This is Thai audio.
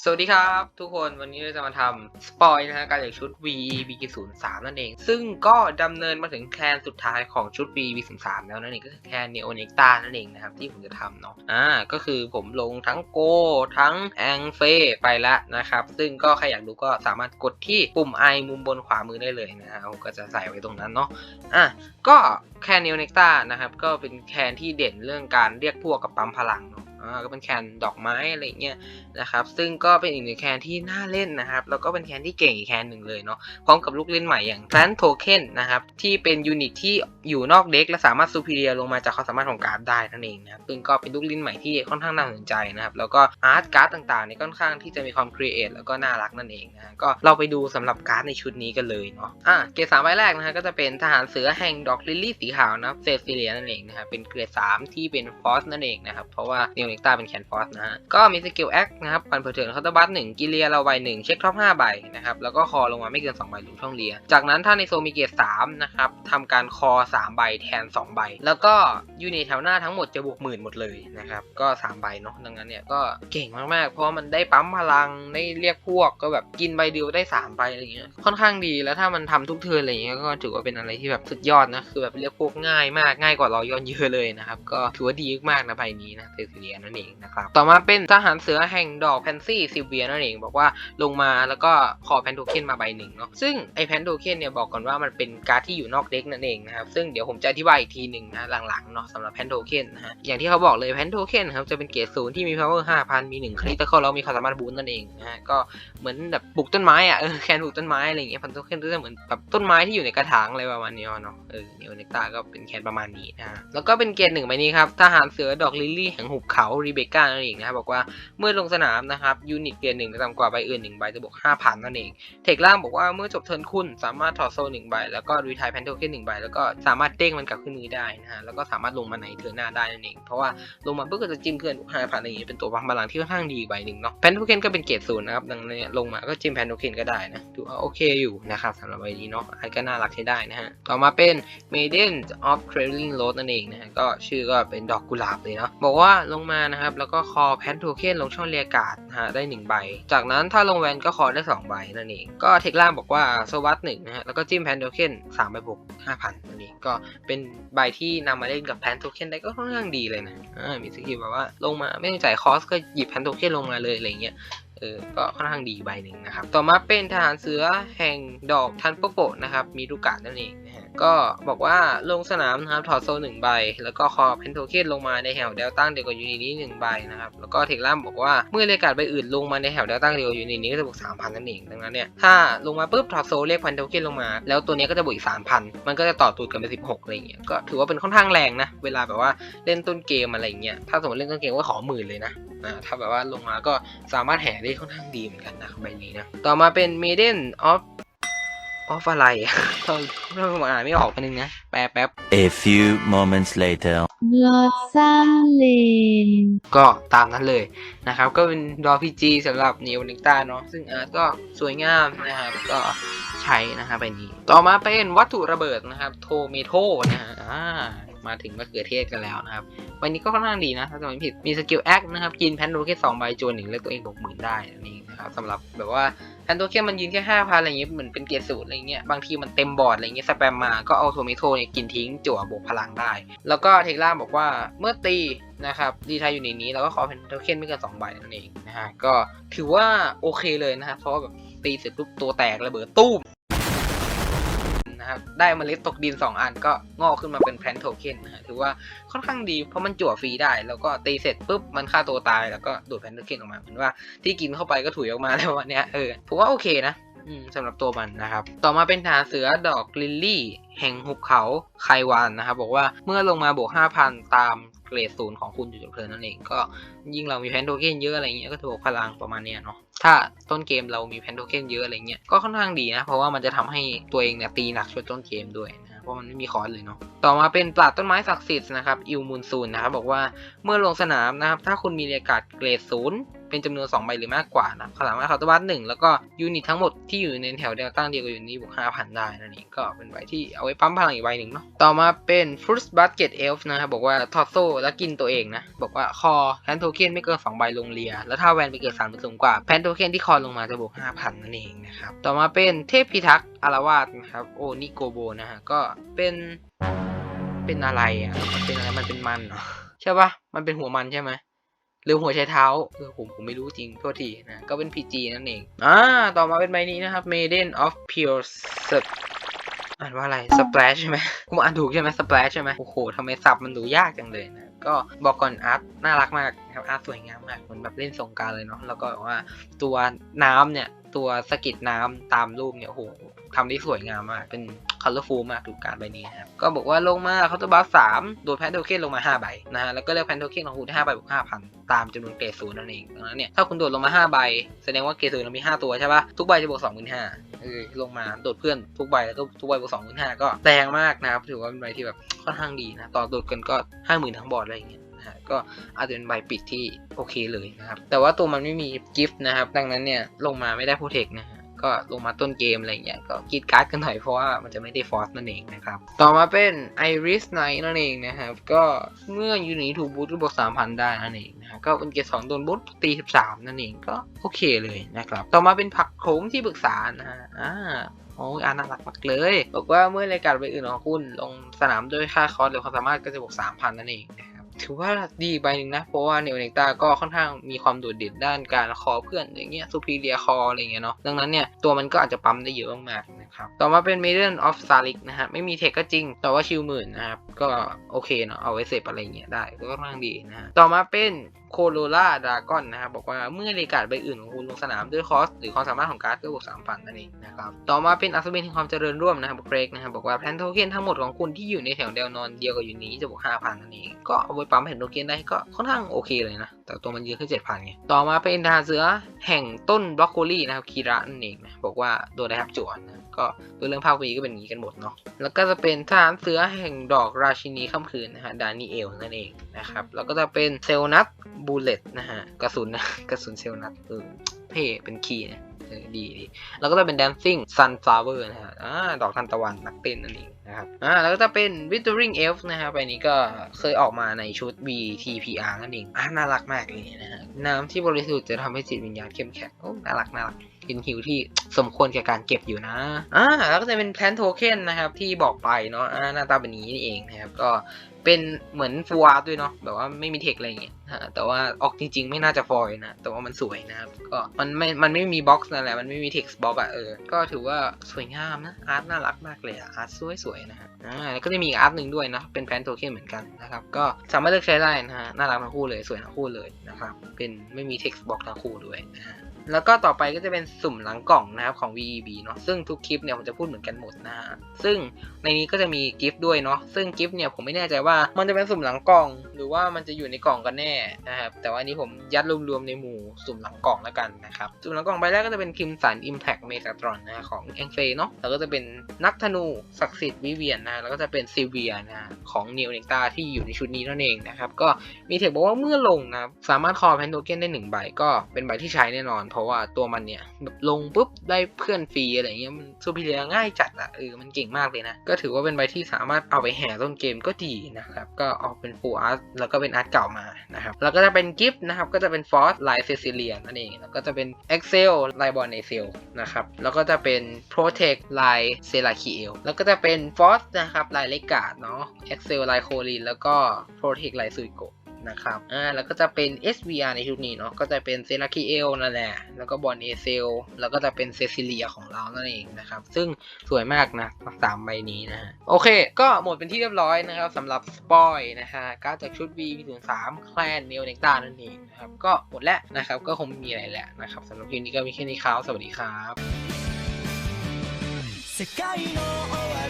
สวัสดีครับทุกคนวันนี้เราจะมาทำสปอยนะฮะการจากชุด VE b 0 3 นั่นเอง ซึ่งก็ดำเนินมาถึงแคนสุดท้ายของชุด VE b 0 3 แล้วนั่นเองก็คือแคนเนโอเนกตานั่นเองนะครับที่ผมจะทำเนาะอ่าก็คือผมลงทั้งโก ทั้งแองเฟไปแล้วนะครับ ซึ่งก็ใครอยากดูก็สามารถกดที่ปุ่มไอมุมบนขวามือได้เลยนะฮะผมก็จะใส่ไว้ตรงนั้นเนาะอะก็แคนเนโอเนกตานะครับก็เป็นแคนที่เด่นเรื่องการเรียกพวกกับปั๊มพลังเนาะ อ่าก็เป็นแคนดอกไม้อะไรเงี้ยนะครับ ซึ่งก็เป็นอีกหนึ่งแคนที่น่าเล่นนะครับ แล้วก็เป็นแคนที่เก่งอีกแคนหนึ่งเลยเนาะพร้อมกับลูกเล่นใหม่อย่าง Plant Token นะครับที่เป็นยูนิตที่อยู่นอกเด็กและสามารถซูเปอร์เรียลงมาจากความสามารถของการ์ดได้นั่นเองนะครับซึ่งก็เป็นลูกเล่นใหม่ที่ค่อนข้างน่าสนใจนะครับแล้วก็อาร์ตการ์ดต่างๆเนี่ยค่อนข้างที่จะมีความครีเอทแล้วก็น่ารักนั่นเองนะก็เราไปดูสำหรับการ์ดในชุดนี้กันเลยเนาะอะเกรดสามใบแรกนะฮะก็จะเป็นทหารเสือแห่งดอกลิลลี่สีขาวนะครับเซฟิเลียนั่นเองนะครับเป็นเกรดสามที่เป็นฟอสนั่นเองนะครับเพราะว่าเนโอเนกตาเป็นแคนฟอสนะฮะ ก็มีสกิลแอคนะครับปันเผยเถินเคาน์เตอร์บัสหนึ่งกิเลียเราใบหนึ่งเช็คท็อปห้าใบนะครับ แล้วก็คอลงมาไม่เกิน2ใบหรือช่องเลีย จากนั้นถ้าในโซมีเกรดสามนะครับทำการคอ3ใบแทน2ใบ แล้วก็ยูนิตแถวหน้าทั้งหมดจะบวกหมื่นหมดเลยนะครับก็3ใบเนาะดังนั้นเนี่ยก็เก่งมากๆ เพราะว่ามันได้ปั๊มพลังได้เรียกพวกก็แบบกินใบเดียวได้3ใบอะไรเงี้ยค่อนข้างดีแล้วถ้ามันทำทุกเทิร์นอะไรเงี้ยก็ถือว่าเป็นอะไรที่แบบสุดยอดนะคือแบบเรียกพวกง่ายมากง่ายกว่าเราย้อนเยอะเลยนะครับก็ถือว่าดีมากนะใบนี้นะเซซิเลียนนเองนะครับ ต่อมาเป็นทหารเสือแห่งดอกแพนซี่ซิเวียนั่นเองบอกว่าลงมาแล้วก็ขอแพนโทเค็นมาใบหนึ่งเนาะซึ่งไอแพนโทเค็นเนี่ยบอกก่อนว่ามันเป็นการ์ดที่อยู่นอกเด็กนั่นเองนะครับซึ่งเดี๋ยวผมจะอธิบายอีกทีหนึ่งนะหลังๆเนาะสำหรับแพนโทเค็นนะฮะอย่างที่เขาบอกเลยแพนโทเค็นครับจะเป็นเกรดศูนย์ที่มี power 5,000 มี1คริติคอลแล้วมีความสามารถบูนนั่นเองนะฮะก็เหมือนแบบปลูกต้นไม้อะเออแคนปลูกต้นไม้อะไรอย่างเงี้ยแพนโทเค็นก็จะเหมือนแบบต้นไม้ที่อยู่ในกระถางอะไรประมาณนี้เนาะเออเนโอเนกตาก็เป็นแคนประมาณนี้นะแล้วก็เป็นเกรดหนึ่งใบนี้ครับทหารเสือดอกลิลลี่แห่งหุบเขารีเบก้านั่นเองนะครับบอกว่าเมื่อลงสนามนะครับยูนิตเกรดหนึ่งต่ำกว่าใบอื่นหนึ่งใบจะบวก5,000นั่นเอง เทคล่างบอกว่าเมื่อจบเทิร์นคุณสามารถถอดโซ่หนึ่งใบ แล้วก็รีทายแพนโทเคนหนึ่งใบ แล้วก็สามารถเด้งมันกลับขึ้นมือได้นะฮะแล้วก็สามารถลงมาในเทิร์นหน้าได้นั่นเองเพราะว่าลงมาเพื่อก็จะจิ้มเพื่อนห้าพันอะไรอย่างเงี้ยเป็นตัวพลังที่ค่อนข้างดีใบหนึ่งเนาะแพนโทเคนก็เป็นเกรดศูนย์นะครับดังนั้นลงมาก็จิ้มแพนโทเคนก็ได้นะถือว่าโอเคอยู่นะครับสำหรับใบนี้เนาะอันก็น่ารักใช้ได้นะฮะต่อมาเป็น Maiden of Trailing Road นั่นเองนะฮะก็ชื่อก็เป็นดอกกุหลาบเลยเนาะบอกว่าลงมานะครับ แล้วก็คอแพนโทเคนลงช่องเรียการ์ดฮะได้หนึ่งใบ จากนั้นถ้าลงแวนก็คอได้สองใบนั่นเอง ก็เทคล่างบอกว่าโซวัตหนึ่งนะฮะ แล้วก็จิ้มแพนโทเคนสามใบบวกห้าพันนั่นเอง ก็เป็นใบที่นำมาเล่นกับแพนโทเคนได้ก็ค่อนข้างดีเลยนะ อ่า มีสกิลแบบว่าลงมาไม่ต้องจ่ายคอสก็หยิบแพนโทเคนลงมาเลยอะไรเงี้ยเออ ก็ค่อนข้างดีใบหนึ่งนะครับ ต่อมาเป็นทหารเสือแห่งดอกทันโปโปะนะครับ มีลูกกาดนั่นเองนะ ก็บอกว่าลงสนามนะครับถอดโซ่หนึ่งใบ แล้วก็คอเพนโทเคนลงมาในแถวเดลต้าเดียวกับยูนิตนี้หนึ่งใบนะครับแล้วก็เทคล่ามบอกว่าเมื่อเรียกการ์ดใบอื่นลงมาในแถวเดลต้าเดียวกับยูนิตนี้ก็จะบวกสามพันนั่นเองดังนั้นเนี่ยถ้าลงมาปุ๊บถอดโซ่เรียกพันโทเคนลงมา แล้วตัวนี้ก็จะบวกอีกสามพันมันก็จะต่อตูดกันเป็นสิบหกอะไรเงี้ยก็ถือว่าเป็นค่อนข้างแรงนะเวลาแบบว่าเล่นต้นเกมอะไรเงี้ยถ้าสมมติเล่นต้นเกมก็ขอหมื่นเลยนะอ่าถ้าแบบว่าลงมาก็สามารถแห่ได้ค่อนข้างดีเหมือนกันนะใบนี้นะต่อมาเป็น Maiden of of อะไรอะเราเราอ่านไม่ออกไปบนึงนะ แปลแป๊บ A few moments later. Blossom Lane ก็ตามนั้นเลยนะครับ ก็เป็นดอพีจีสำหรับนิวนิกตาเนาะ ซึ่งอาร์ตก็สวยงามนะครับ ก็ใช้นะครับใบนี้ ต่อมาเป็นวัตถุระเบิดนะครับ โทเมโตนะฮะอ่ามาถึงมะเขือเทศกันแล้วนะครับใบนี้ก็ค่อนข้างดีนะ ถ้าจำไม่ผิด มีสกิลแอคนะครับ กินแพนโดแค่สองใบจวนหนึ่งแล้วตัวเองบวกหมื่นได้อันนี้นะครับสำหรับแบบว่า แพนโตเค่มันยืนแค่ห้าพันอะไรเงี้ยเหมือนเป็นเกียร์สูตรอะไรเงี้ยบางทีมันเต็มบอร์ดอะไรเงี้ยสแปมมาก็เอาโทมิโทเนี่ยกินทิ้งจั่วบวกพลังได้ แล้วก็เทคล่าบอกว่าเมื่อตีนะครับดีทายอยู่ในนี้แล้วก็ขอเป็นโทเค็นไม่เกิน2ใบนั่นเองนะฮะก็ถือว่าโอเคเลยนะครับเพราะแบบตีเสร็จปุ๊บตัวแตกระเบิดตู้ม นะครับ ได้เมล็ดตกดิน 2 อันก็งอกขึ้นมาเป็นแพนโทเค็นนะถือว่าค่อนข้างดีเพราะมันจั่วฟรีได้ แล้วก็ตีเสร็จปุ๊บมันฆ่าตัวตายแล้วก็ดูดแพนโทเค็นออกมาเหมือนว่าที่กินเข้าไปก็ถุยออกมาแล้ววันเนี้ยเออผมว่าโอเคนะสำหรับตัวมันนะครับ ต่อมาเป็นฐานเสือดอกลิลลี่ แห่งหุบเขาไควานนะครับ บอกว่าเมื่อลงมาบวก 5,000 ตาม รดศูนย์ของคุณอยู่จบเพลินนั่นเอง ก็ยิ่งเรามีแพนโทเค็นเยอะอะไรเงี้ยก็ถือว่าพลังประมาณเนี้ยเนาะถ้าต้นเกมเรามีแพนโทเค็นเยอะอะไรเงี้ยก็ค่อนข้างดีนะเพราะว่ามันจะทำให้ตัวเองเนี่ยตีหนักช่วยต้นเกมด้วยนะเพราะมันไม่มีคอร์สเลยเนาะต่อมาเป็นปราดต้นไม้ศักดิ์สิทธิ์นะครับอิลมูนซูนนะครับบอกว่าเมื่อลงสนามนะครับถ้าคุณมีเรียกาดเกรดศูนย์ เป็นจำนวน 2 ใบหรือมากกว่านะสามารถเคาน์เตอร์บัสหนึ่งแล้วก็ยูนิตทั้งหมดที่อยู่ในแถวเดียวตั้งเดียวกับยูนิตบวก5,000ได้นั่นเองก็เป็นใบที่เอาไว้ปั๊มพลังอีกใบหนึ่งเนาะต่อมาเป็น Fruit Basket Elf นะครับบอกว่าถอดโซ่แล้วกินตัวเองนะบอกว่าคอแพนโทเค็นไม่เกิน2ใบลงเรีย แล้วถ้าแวนไปเกิด3หรือสูงกว่าแพนโทเค็นที่คอลงมาจะบวก5,000นั่นเองนะครับต่อมาเป็นเทพพิทักษ์อารวาสนะครับโอนิโกโบนะฮะก็เป็นเป็นอะไรอะเป็นอะไรมันเป็นมันเหรอใช่ปะมันเป็นหัวมันใช่ไหม หรือหัวใช้เท้าเออผมผมไม่รู้จริงโทษทีนะ ก็เป็น PG นั่นเอง อ่า ต่อมาเป็นใบนี้นะครับ Maiden of Pure s อ่านว่าอะไร Splash ใช่ไหมผมอ่านถูกใช่ไหม Splash ใช่ไหมโอ้โหทำไมสับมันดูยากจังเลยนะก็บอกก่อนอาร์ตน่ารักมากนะครับอาร์ตสวยงามมากเหมือนแบบเล่นสงการเลยเนาะแล้วก็ว่าตัวน้ำเนี่ยตัวสกิดน้ำตามรูปเนี่ยโอ้โหทำได้สวยงามมากเป็น คัลเลอร์ฟูลมากดูการใบนี้นะครับ ก็บอกว่าลงมาเคาน์เตอร์บัสสามโดนแพนโทเค็นลงมา 5 ใบนะฮะ แล้วก็เลือกแพนโทเค็นของคุณได้5ใบบวก5,000 ตามจำนวนเกรดศูนย์นั่นเองดังนั้นเนี่ย ถ้าคุณโดดลงมา 5 ใบ แสดงว่าเกรดศูนย์เรามี 5 ตัวใช่ปะทุกใบจะบวก25,000เออลงมาโดดเพื่อนทุกใบแล้วก็ทุกใบบวก25,000ก็แรงมากนะครับถือว่าเป็นใบที่แบบค่อนข้างดีนะต่อโดดกันก็50,000ทั้งบอร์ดอะไรอย่างเงี้ยนะฮะก็อาจจะเป็นใบปิดที่โอเคเลยนะครับ แต่ว่าตัวมันไม่มีกิฟต์นะครับ ดังนั้นเนี่ยลงมาไม่ได้โปรเทคนะฮะ ก็ลงมาต้นเกมอะไรเงี้ยก็กีดการ์ดกันหน่อยเพราะว่ามันจะไม่ได้ฟอสนั่นเองนะครับ ต่อมาเป็น Iris Knight นั่นเองนะครับ ก็เมื่อยูนิตถูกบูทก็บวก3,000 ได้นั่นเองนะฮะก็เป็นเกรด2โดนบูทตี13 นั่นเองก็โอเคเลยนะครับ ต่อมาเป็นผักโขมที่ปรึกษานะฮะอ่าโอ้ยอ่านน่ารักมากเลย บอกว่าเมื่อรายการใบอื่นของคุณลงสนามด้วยค่าคอร์สหรือความสามารถก็จะบวก3,000 นั่นเองนะ ถือว่าดีใบหนึ่งนะ เพราะว่าเนวเนกตาก็ค่อนข้างมีความโดดเด่นด้านการคอเพื่อนอย่างเงี้ยซูพีเรียคออะไรเงี้ยเนาะดังนั้นเนี่ยตัวมันก็อาจจะปั๊มได้เยอะมากๆน ครับ ต่อมาเป็น Maiden of s a l i k นะฮะไม่มีเทคก็จริง แต่ว่าชิลหมื่นนะครับ ก็โอเคเนาะเอาไว้เสพอะไรเงี้ยได้ก็ค่อนข้างดีนะฮะต่อมาเป็นโคโรล่าดากอนนะครับบอกว่าเมื่อรายการใบอื่นของคุณลงสนามด้วยคอส หรือความสามารถของการ์ดก็บวกสามพันนั่นเองนะครับต่อมาเป็นอัศวินแห่งความเจริญร่วมนะครับเกรกนะครับบอกว่าแพนโทเค็นทั้งหมดของคุณที่อยู่ในแถวเดียวนอนเดียวกับอยู่นี้จะบวกห้าพันนั่นเองก็เอาไว้ปั๊มแผ่นโทเค็นได้ก็ค่อนข้างโอเคเลยนะแต่ตัวมันยืนแค่เจ็ดพันไงต่อมาเป็นทหารเสือแห่งต้นบล็อกโคลี่นะครับคีระนั่นเองนะบอกว่าโดนได้ครับจวนนะก็ตัวเรื่องภาควีก็เป็นอย่างนี้กันหมดเนาะแล้วก็จะเป็นทหารเสือแห่งดอกราชินีค่ำคืนนะฮะดานิเอลนั่นเองนะครับแล้วก็จะเป็นเซลนัทบูเลตนะฮะกระสุนนะกระสุนเซลนัทเออเท่เป็นคีย์นะเออดีดีแล้วก็จะเป็น dancing sunflower นะฮะอ่าดอกทานตะวันนักเต้นนั่นเองนะครับอ่าแล้วก็จะเป็น withering elf นะฮะใบนี้ก็เคยออกมาในชุด VTPR นั่นเองอ่าน่ารักมากเลยนะฮะน้ำที่บริสุทธิ์จะทำให้จิตวิญญาณเข้มแข็งโอ้น่ารักน่ารักเป็นฮิวที่สมควรแก่การเก็บอยู่นะ อ่า แล้วก็จะเป็นแพลนโทเค็นนะครับที่บอกไปเนาะ อ่า หน้าตาเป็นนี้นี่เองนะครับ ก็ เป็นเหมือนฟูอาร์ด้วยเนาะแบบว่าไม่มีเทคอะไรอย่างเงี้ยฮะแต่ว่าออกจริง ๆ ไม่น่าจะฟอยนะแต่ว่ามันสวยนะครับก็มันไม่มันไม่มีบ็อกซ์นั่นแหละมันไม่มีเท็กซ์บ็อกอะเออก็ถือว่าสวยงามนะอาร์ตน่ารักมากเลยอะอาร์ตสวยๆนะฮะอ่าแล้วก็จะมีอาร์ตหนึ่งด้วยนะเป็นแพนโทเค็นเหมือนกันนะครับก็สามารถเลือกใช้ได้นะฮะน่ารักทั้งคู่เลยสวยทั้งคู่เลยนะครับเป็นไม่มีเท็กซ์บ็อกทั้งคู่ด้วยนะฮะ แล้วก็ต่อไปก็จะเป็นสุ่มหลังกล่องนะครับของ VEB เนาะซึ่งทุกคลิปเนี่ยผมจะพูดเหมือนกันหมดนะฮะซึ่งในนี้ก็จะมีกิฟต์ด้วยเนาะซึ่งกิฟต์เนี่ยผมไม่แน่ใจว่ามันจะเป็นสุ่มหลังกล่อง หรือว่ามันจะอยู่ในกล่องกันแน่นะครับแต่ว่าอันนี้ผมยัดรวมๆในหมู่สุ่มหลังกล่องแล้วกันนะครับสุ่มหลังกล่องใบแรกก็จะเป็นคิมสัน Impact Megatron นะฮะของเอ็งเฟเนาะแล้วก็จะเป็นนักธนูศักดิ์สิทธิ์วิเวียนนะแล้วก็จะเป็นซิเวียนะฮะของนิวเนกตาที่อยู่ในชุดนี้นั่นเองนะครับก็มีเทคบอกว่าเมื่อลงนะสามารถคอแพนโทเค็นได้หนึ่งใบก็เป็นใบที่ใช้แน่นอนเพราะว่าตัวมันเนี่ยแบบลงปุ๊บได้เพื่อนฟรีอะไรเงี้ยมันซูพิเลียง่ายจัดอะเออมันเก่งมากเลยนะ ก็ถือว่าเป็นใบที่สามารถเอาไปแห่ต้นเกมก็ดีนะครับ ก็ออกเป็นฟูอาร์ตแล้วก็เป็นอาร์ตเก่ามานะครับแล้วก็จะเป็นกิฟต์นะครับก็จะเป็นฟอสลายเซซิเลียนั่นเองแล้วก็จะเป็นเอ็กเซลลายบอลเนเซลนะครับแล้วก็จะเป็นโปรเทคลายเซลาคีเอลแล้วก็จะเป็นฟอสนะครับลายเลกาดเนาะเอ็กเซลลายโคลินแล้วก็โปรเทคลายซุยโก นะครับ อ่า แล้วก็จะเป็น SVR ในชุดนี้เนาะ ก็จะเป็นเซราคิเอลนั่นแหละ แล้วก็บอนเอเซล แล้วก็จะเป็นเซซิเลียของเรานั่นเองนะครับ ซึ่งสวยมากนะสามใบนี้นะฮะ โอเค ก็หมดเป็นที่เรียบร้อยนะครับสำหรับสปอยนะฮะกาจากชุด V มีถึงสามแคลนเนลเนกตานั่นเองนะครับ ก็หมดแล้วนะครับ ก็คงมีอะไรแหละนะครับสำหรับคลิปนี้ก็มีแค่นี้ครับ สวัสดีครับ世界の終わり